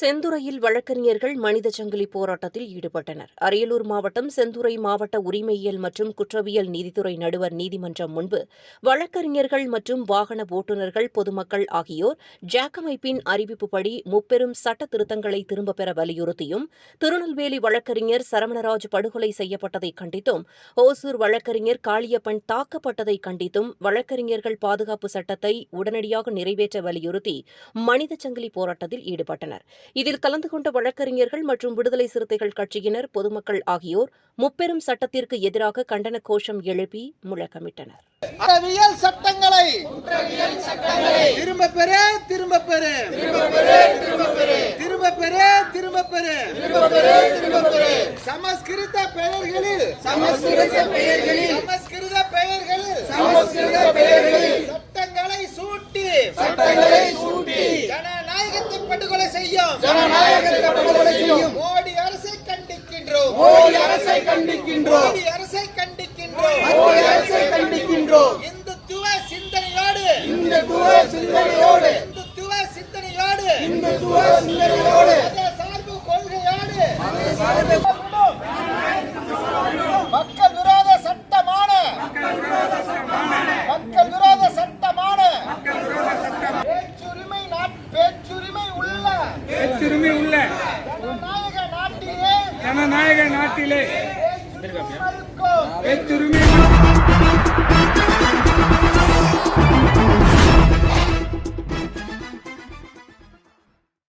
செந்துறையில் வழக்கறிஞர்கள் மனித சங்கிலி போராட்டத்தில் ஈடுபட்டனர். அரியலூர் மாவட்டம் செந்துறை மாவட்ட உரிமையியல் மற்றும் குற்றவியல் நீதித்துறை நடுவர் நீதிமன்றம் முன்பு வழக்கறிஞர்கள் மற்றும் வாகன ஓட்டுநர்கள் பொதுமக்கள் ஆகியோர் ஜாக் அமைப்பின் அறிவிப்புப்படி முப்பெரும் சட்ட திருத்தங்களை திரும்பப் பெற வலியுறுத்தியும் திருநெல்வேலி வழக்கறிஞர் சரவணராஜ் படுகொலை செய்யப்பட்டதை கண்டித்தும் ஓசூர் வழக்கறிஞர் காளியப்பன் தாக்கப்பட்டதை கண்டித்தும் வழக்கறிஞர்கள் பாதுகாப்பு சட்டத்தை உடனடியாக நிறைவேற்ற வலியுறுத்தி மனித சங்கிலி போராட்டத்தில் ஈடுபட்டனர். இதில் கலந்து கொண்ட வழக்கறிஞர்கள் மற்றும் விடுதலை சிறுத்தைகள் கட்சியினர் பொதுமக்கள் ஆகியோர் முப்பெரும் சட்டத்திற்கு எதிராக கண்டன கோஷம் எழுப்பி முழக்கமிட்டனர். குற்றவியல் சட்டங்களை திரும்ப பெறு திரும்ப பெறு. திரும்ப பெறு திரும்ப பெறு. சமஸ்கிருத பெயர்களில் சமஸ்கிருத பெயர்களில் சமஸ்கிருத பெயர்களில் சட்டங்களை சூட்டி சட்டங்களை சூட்டி ஜனநாயகத்தை படுகொலை செய்யும். ஜனநாயகத்தை படுகொலை செய்யும். மோடி அரசை கண்டிக்கின்றோம். மோடி அரசை கண்டிக்கின்றோம். மோடி அரசை கண்டிக்கின்றோம். மோடி அரசை கண்டிக்கின்றோம். இந்துத்துவ சிந்தனையோடு. இந்துத்துவ சிந்தனையோடு. இந்துத்துவ சிந்தனையோடு. இந்துத்துவ சிந்தனையோடு. சார்பு கொள்கையோடு. மக்கள் விரோத சட்டமான. மக்கள் விரோத சட்டமான. பேச்சுரிமை நாட் பேச்சுரிமை பேச்சுரிமை உள்ள ஜனநாயக நாட்டிலே ஜனநாயக